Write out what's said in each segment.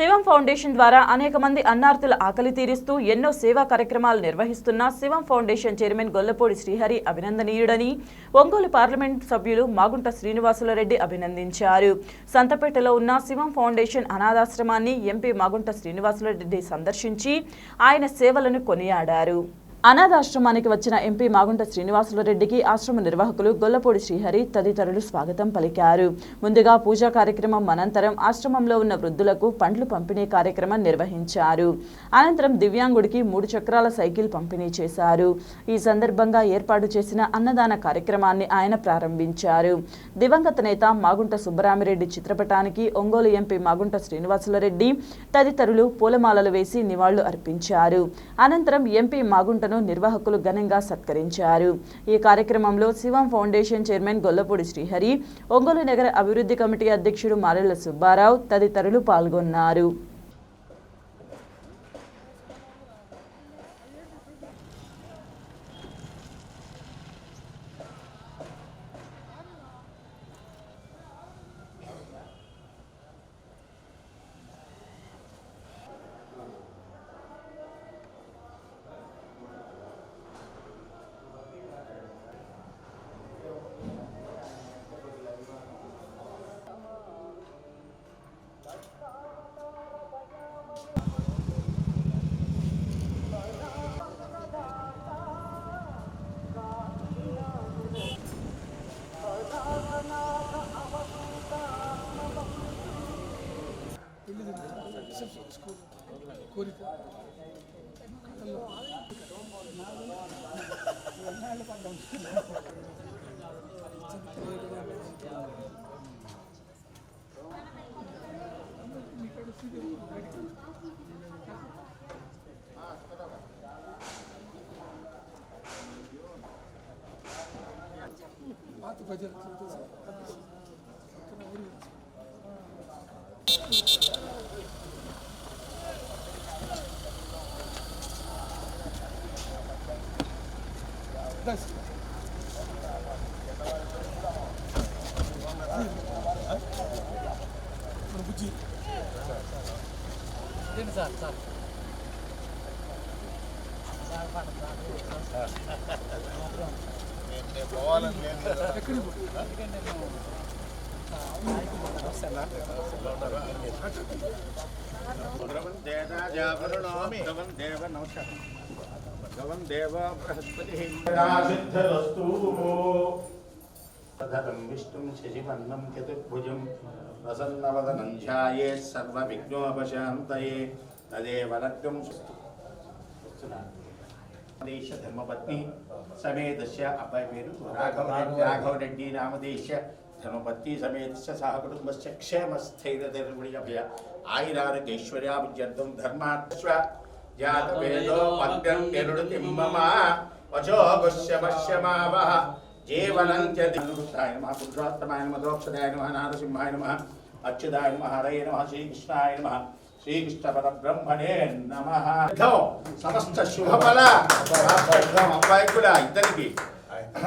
శివం foundation ద్వారా అనేక మంది అన్నార్థుల ఆకలి తీరుస్తూ ఎన్నో సేవా కార్యక్రమాలు నిర్వహిస్తున్న శివం ఫౌండేషన్ చైర్మన్ గొల్లపూడి శ్రీహరి అభినందనీయుడని ఒంగోలు పార్లమెంట్ సభ్యులు మాగుంట శ్రీనివాసులరెడ్డి అభినందించారు. సంతపేటలో ఉన్న శివం ఫౌండేషన్ అనాథాశ్రమాన్ని ఎంపీ మాగుంట శ్రీనివాసులరెడ్డి సందర్శించి ఆయన సేవలను కొనియాడారు. అనాథాశ్రమానికి వచ్చిన ఎంపీ మాగుంట శ్రీనివాసులరెడ్డికి ఆశ్రమ నిర్వాహకులు గొల్లపూడి శ్రీహరి తదితరులు స్వాగతం పలికారు. ముందుగా పూజా కార్యక్రమం అనంతరం ఆశ్రమంలో ఉన్న వృద్ధులకు పండ్లు పంపిణీ కార్యక్రమం నిర్వహించారు. అనంతరం దివ్యాంగుడికి మూడు చక్రాల సైకిల్ పంపిణీ చేశారు. ఈ సందర్భంగా ఏర్పాటు చేసిన అన్నదాన కార్యక్రమాన్ని ఆయన ప్రారంభించారు. దివంగత నేత మాగుంట సుబ్బరామిరెడ్డి చిత్రపటానికి ఒంగోలు ఎంపీ మాగుంట శ్రీనివాసులరెడ్డి తదితరులు పూలమాలలు వేసి నివాళులు అర్పించారు. అనంతరం ఎంపీ మాగుంట మాగుంటను నిర్వాహకులు ఘనంగా సత్కరించారు. ఈ కార్యక్రమంలో శివం ఫౌండేషన్ చైర్మన్ గొల్లపూడి శ్రీహరి ఒంగోలు నగర అభివృద్ధి కమిటీ అధ్యక్షుడు మారెళ్ళ సుబ్బారావు తదితరులు పాల్గొన్నారు. బడ్జెట్ బుజ్జి భగవన్ దేవ నమస్కారం భగవన్ దేవ బృహస్పతి సిద్ధరస్తు ధరం విష్ణుం శశివర్ణం చతుర్భుజం ప్రసన్నవదనం ధ్యాయేత్ సర్వవిఘ్నోపశాంతయే తదేవ లగ్నం దేశ ధర్మపత్ని సమేతస్య అబ్బాయి పేరు రాఘవ రాఘవ రెడ్డి. నామదేశ ధర్మపత్ని సమేతస్య సహ కుటుంబస్య క్షేమస్థైర్యధర్మణి అభయ ఆయురారోగ్యైశ్వర్యాభిజర్థం ధర్మాశ్వ జాతవేదో పద్యం నిరుడితి మమ వచో గుష్య పశ్యమావహ జీవనం చదుషాయ నమ. పురుషోత్తమాయ నమ. దోక్షదాయ నమ. నారసింహాయ నమ. అచ్యుతాయ నమ. హరయ నమ. శ్రీకృష్ణాయ నమ. శ్రీకృష్ణ పరబ్రహ్మణే నమ సమస్త శుభఫల. అబ్బాయి కూడా ఇద్దరికి.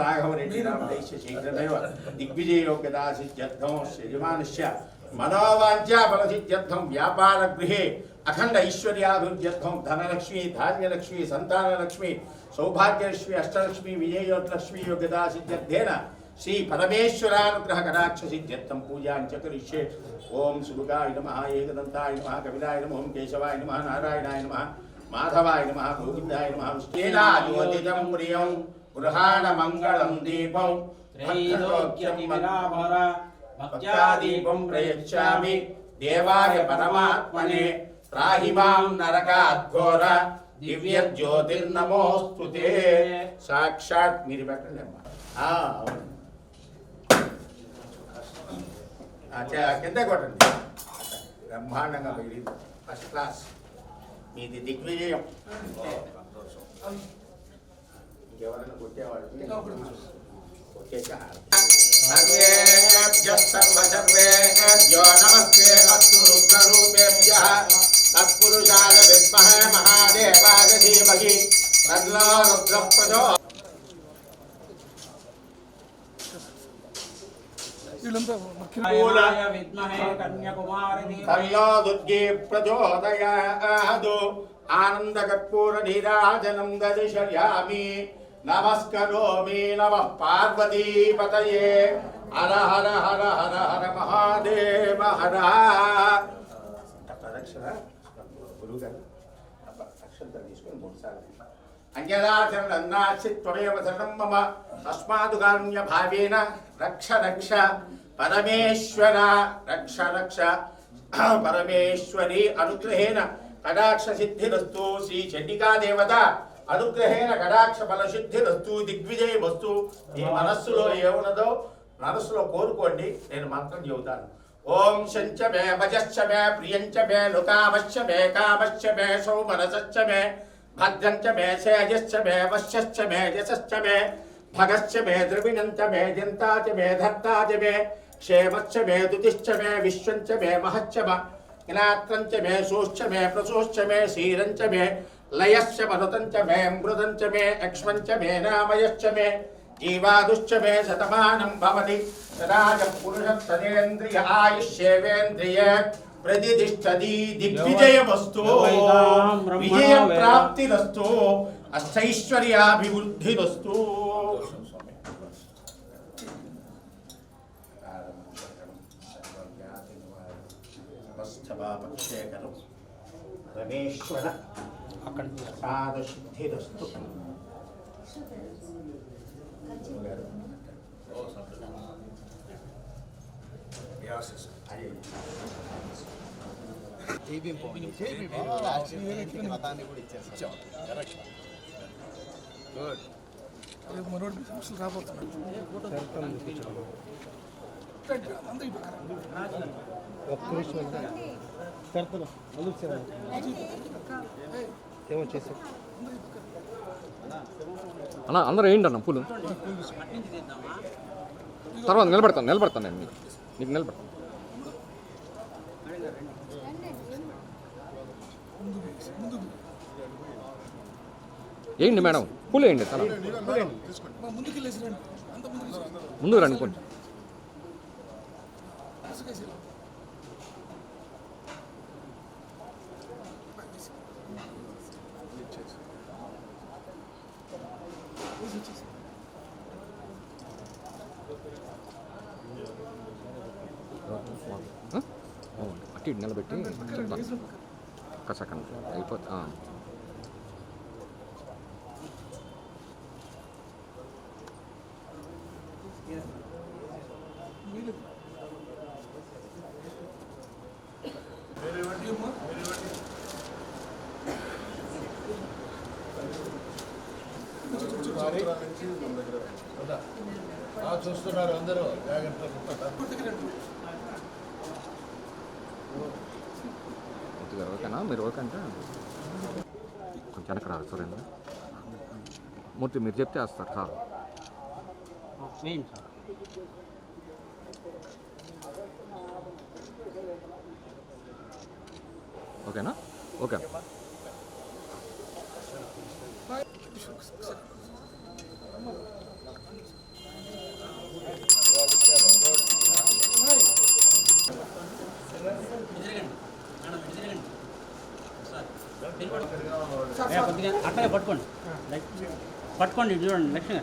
రాఘవరెడ్డి రామదేశ శీఘ్రమేవ దిగ్విజయోగ్యతా సిద్ధ్యర్థం యజమానస్య మనోవాంఛా ఫలసిద్ధ్యర్థం వ్యాపార గృహే అఖండ ఐశ్వర్యాభివృద్ధ్యర్థం ధనలక్ష్మి ధాన్యలక్ష్మి సంతానలక్ష్మి సౌభాగ్యలక్ష్మి అష్టలక్ష్మి విజయోత్లక్ష్మి యోగ్యతా సిద్ధ్యర్థేన శ్రీ పరమేశ్వరానుగ్రహ కటాక్ష సిద్ధ్యర్థం పూజాంచ కరిష్యే ఓం సుభుగాయ నమ ఏకదంతాయ నమ కపిలాయ నమ ఓం కేశవాయ నమ నారాయణాయ నమ మాధవాయ నమ గోవిందాయ నమ విష్ణేనాయోదితం ప్రియం గృహాణ మంగళం దీపం భక్త్యాదీపం ప్రయచ్చామి దేవాయ పరమాత్మనే త్రాహి మాం నరకాద్ఘోర దివ్య జ్యోతిర్నమోస్తుతే సాక్షాత్ మీరు కింద కొట్టండి బ్రహ్మాండంగా మిగిలింది ఫస్ట్ క్లాస్ మీది దిగ్విజయం ఇంకెవరైనా కొట్టేవాళ్ళు కొట్టేసి సర్వేభ్యः సర్వసర్వేభ్యో నమస్తే అస్తు రుద్రరూపేభ్యः తత్పురుషాయ విద్మహే మహాదేవాయ ధీమహి తన్నో రుద్ర దుర్గే ప్రచోదయాదు. ఆనందకర్పూర నీరాజనం దర్శయామి నమస్కరోమి నమ పార్వతీపతయే. హర హర హర హర హర మహాదేవ హర. గురువు గారు. అక్షంతలు తీసుకొని మూడు సార్లు. అంజనాచరణన్నాచి త్వమేవ శరణం మమ తస్మాదుగారుణ్య భావేన రక్ష రక్ష పరమేశ్వర రక్ష రక్ష పరమేశ్వరి అనుగ్రహేణ కటాక్ష సిద్ధిరస్తు శ్రీ చండికా దేవత అనుగ్రహేణ కటాక్ష ఫల సిద్ధిరస్తు దిగ్విజయ వస్తు. ఈ మనస్సులో ఏమున్నదో మనస్సులో కోరుకోండి నేను మంత్రం చెబుతాను. ఓం శంచ మే భజశ్చ మే ప్రియంచ మే లుకామశ్చ మే కామశ్చ మే సౌ మనసశ్చ మే భద్రంచ మే శేజశ్చ మే వశ్యశ్చ మే యశశ్చ మే భగశ్చ మే ద్రవిణంచ మే జంతా చ మే ధర్తా చ మే క్షేమశ్చ మే దుతిశ్చ మే విశ్వంచ మే మహశ్చ మ జ్ఞాత్రంచ మే సోశ్చ మే ప్రసోశ్చ మే శీరంచ మే లయశ్చ మనుతంచ మే మృదంచ మే అక్ష్మంచ మే నామయశ్చ మే జీవాదుశ్చ మే శతమానం భవతి సదాజ పురుష సదేంద్రియ ఆయుష్యేవేంద్రియ ప్రతిష్టది దిగ్విజయమస్తు విజయ. ప్రాప్తిరస్తు అష్టైశ్వర్యాభివృద్ధిరస్తు శేఖరం రమేశ్వర సాధశుద్ధిరస్తు సమస్యలు రాబోతున్నాడు అన్న అందరూ ఏంటి అన్న పూలు. తర్వాత నిలబడతాను నిలబడతాను నేను మీకు. నీకు నిలబడతాను. వేయండి మేడం? పూలు వేయండి తల. ముందు రండి. కొంచెం ఇసుకేసి రండి. ఆ? అవును. అటు ఇటు నిలబెట్టి ఒక్క సెకండ్ అయిపోతుంది చూస్తున్నారు అందరూ. జాగ్రత్త ముందుకు రండి. కొద్దిగా ఓకేనా? మీరు ఓకే అంటే కొంచెం వెనక రాదు సురేంద్ర మూర్తి మీరు చెప్తే వేస్తారు సార్. ఓకేనా? ఓకే. కొద్దిగా అట్లనే పట్టుకోండి. పట్టుకోండి చూడండి లక్ష్మి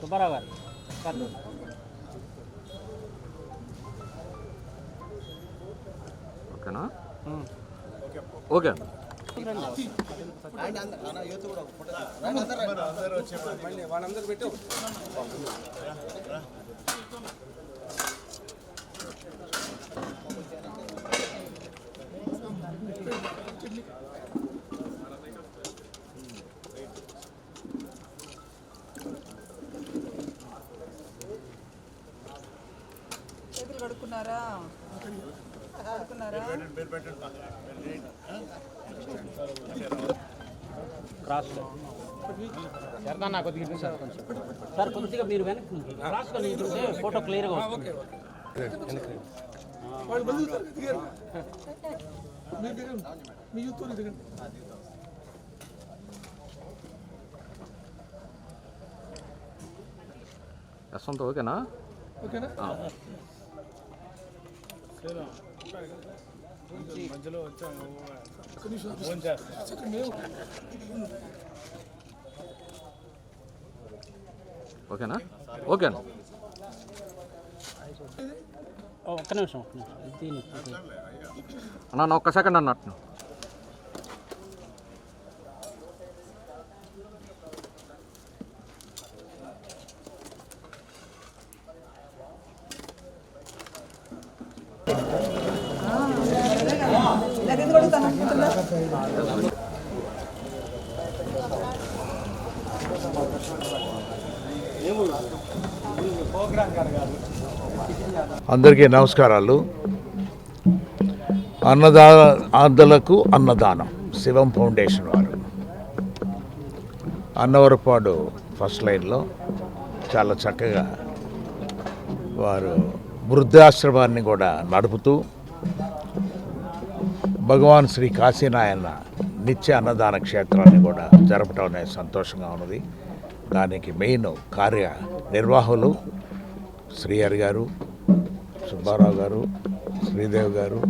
సుబ్బారావు గారు సార్ ఓకేనా ఓకే అందరూ వచ్చే క్రాస్ సార్. కొద్దిగా మీరు వెనక్కి క్రాస్ కొని ఇటుంటే ఫోటో క్లియర్గా వస్తుంది వాళ్ళు బదులుతారు దిగారు మీరు దిగండి మీ యూత్ దిగండి యశ్వంత్ ఓకేనా? ఓకేనా? సెకండ్ మేము ఓకేనా? ఓకేనా? ఒక్క నిమిషం. అన్న ఒక్క సెకండ్ అన్నట్టు అందరికీ నమస్కారాలు. అన్నదాతలకు అన్నదానం శివం ఫౌండేషన్ వారు. అన్నవరపాడు ఫస్ట్ లైన్లో చాలా చక్కగా వారు వృద్ధాశ్రమాన్ని కూడా నడుపుతూ భగవాన్ శ్రీ కాశీనాయన నిత్య అన్నదాన క్షేత్రాన్ని కూడా జరపడం అనేది సంతోషంగా ఉన్నది. దానికి మెయిన్ కార్య నిర్వాహకులు శ్రీహరి గారు సుబ్బారావు గారు శ్రీదేవి గారు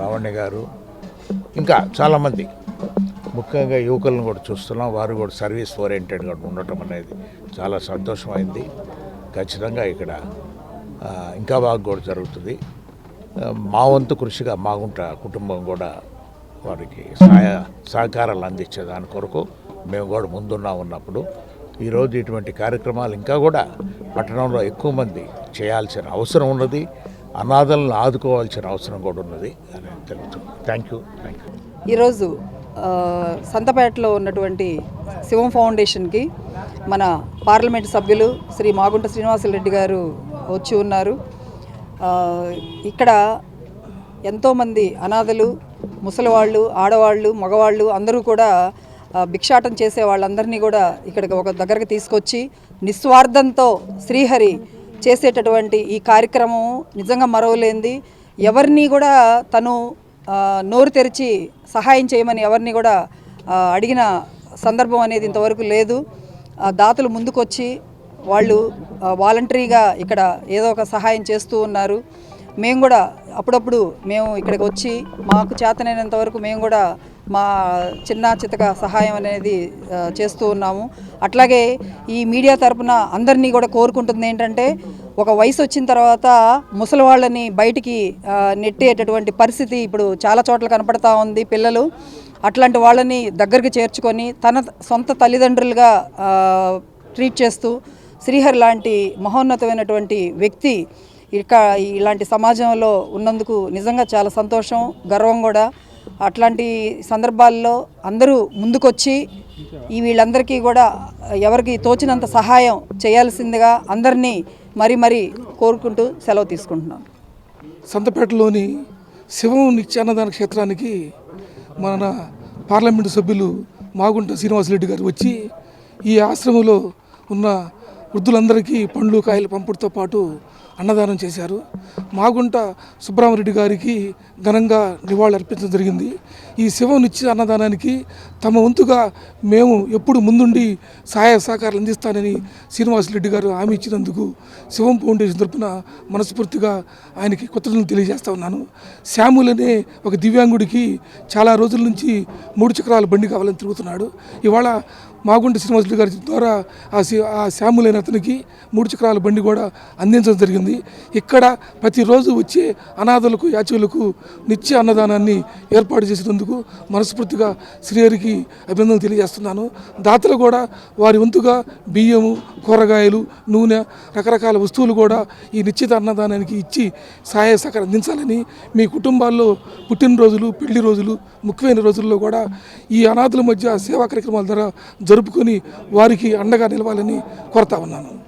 లావణ్య గారు ఇంకా చాలామంది. ముఖ్యంగా యువకులను కూడా చూస్తున్నాం. వారు కూడా సర్వీస్ ఓరియంటెడ్గా ఉండటం అనేది చాలా సంతోషమైంది. ఖచ్చితంగా ఇక్కడ ఇంకా బాగా కూడా జరుగుతుంది. మా వంతు కృషిగా మాగుంట కుటుంబం కూడా వారికి సహాయ సహకారాలు అందించే దాని కొరకు మేము కూడా ముందున్నా ఉన్నప్పుడు ఈరోజు ఇటువంటి కార్యక్రమాలు ఇంకా కూడా పట్టణంలో ఎక్కువ మంది చేయాల్సిన అవసరం ఉన్నది అనాథలను ఆదుకోవాల్సిన అవసరం కూడా ఉన్నది అని తెలుస్తుంది థ్యాంక్ యూ థ్యాంక్ యూ ఈరోజు సంతపేటలో ఉన్నటువంటి శివం ఫౌండేషన్కి మన పార్లమెంట్ సభ్యులు శ్రీ మాగుంట శ్రీనివాసరెడ్డి గారు వచ్చి ఉన్నారు. ఇక్కడ ఎంతోమంది అనాథలు ముసలివాళ్ళు ఆడవాళ్ళు మగవాళ్ళు అందరూ కూడా భిక్షాటం చేసే వాళ్ళందరినీ కూడా ఇక్కడికి ఒక దగ్గరకు తీసుకొచ్చి నిస్వార్థంతో శ్రీహరి చేసేటటువంటి ఈ కార్యక్రమం నిజంగా మరవలేంది. ఎవరిని కూడా తను నోరు తెరిచి సహాయం చేయమని ఎవరిని కూడా అడిగిన సందర్భం అనేది ఇంతవరకు లేదు. ఆ, దాతలు ముందుకొచ్చి వాళ్ళు వాలంటరీగా ఇక్కడ ఏదో ఒక సహాయం చేస్తూ ఉన్నారు. మేము కూడా అప్పుడప్పుడు మేము ఇక్కడికి వచ్చి మాకు చేతనైనంత వరకు మేము కూడా మా చిన్న చితక సహాయం అనేది చేస్తూ ఉన్నాము. అట్లాగే ఈ మీడియా తరపున అందరినీ కూడా కోరుకుంటుంది ఏంటంటే ఒక వయసు వచ్చిన తర్వాత ముసలి వాళ్ళని బయటికి నెట్టేటటువంటి పరిస్థితి ఇప్పుడు చాలా చోట్ల కనపడతా ఉంది పిల్లలు. అట్లాంటి వాళ్ళని దగ్గరికి చేర్చుకొని తన సొంత తల్లిదండ్రులుగా ట్రీట్ చేస్తూ శ్రీహరి లాంటి మహోన్నతమైనటువంటి వ్యక్తి ఇక ఇలాంటి సమాజంలో ఉన్నందుకు నిజంగా చాలా సంతోషం గర్వం కూడా. అట్లాంటి సందర్భాల్లో అందరూ ముందుకొచ్చి ఈ వీళ్ళందరికీ కూడా ఎవరికి తోచినంత సహాయం చేయాల్సిందిగా అందరినీ మరీ మరీ కోరుకుంటూ సెలవు తీసుకుంటున్నాను సంతపేటలోని శివం నిత్యాన్నదాన క్షేత్రానికి మన పార్లమెంటు సభ్యులు మాగుంట శ్రీనివాసరెడ్డి గారు వచ్చి ఈ ఆశ్రమంలో ఉన్న వృద్ధులందరికీ పండ్లు కాయలు పంపుడుతో పాటు అన్నదానం చేశారు. మాగుంట సుబ్రహ్మరెడ్డి గారికి ఘనంగా నివాళులు అర్పించడం జరిగింది. ఈ శివం అన్నదానానికి తమ వంతుగా మేము ఎప్పుడు ముందుండి సహాయ సహకారాలు అందిస్తానని శ్రీనివాసరెడ్డి గారు హామీ ఇచ్చినందుకు శివం ఫౌండేషన్ తరఫున మనస్ఫూర్తిగా ఆయనకి కృతజ్ఞతలు తెలియజేస్తా ఉన్నాను. శ్యాముల్ అనే ఒక దివ్యాంగుడికి చాలా రోజుల నుంచి మూడు చక్రాల బండి కావాలని తిరుగుతున్నాడు. ఇవాళ మాగుంట శ్రీనివాసరెడ్డి గారి ద్వారా ఆ ఆ శ్యాములైన అతనికి మూడు చక్రాల బండి కూడా అందించడం జరిగింది. జరిగింది ఇక్కడ ప్రతిరోజు వచ్చే అనాథలకు యాచకులకు నిత్య అన్నదానాన్ని ఏర్పాటు చేసినందుకు మనస్ఫూర్తిగా శ్రీహరికి అభినందనలు తెలియజేస్తున్నాను. దాతలు కూడా వారి వంతుగా బియ్యము కూరగాయలు నూనె రకరకాల వస్తువులు కూడా ఈ నిశ్చిత అన్నదానానికి ఇచ్చి సహాయ సహకారం అందించాలని మీ కుటుంబాల్లో పుట్టినరోజులు పెళ్ళి రోజులు ముఖ్యమైన రోజుల్లో కూడా ఈ అనాథుల మధ్య సేవా కార్యక్రమాల ద్వారా జరుపుకొని వారికి అండగా నిలవాలని కోరుతా ఉన్నాను.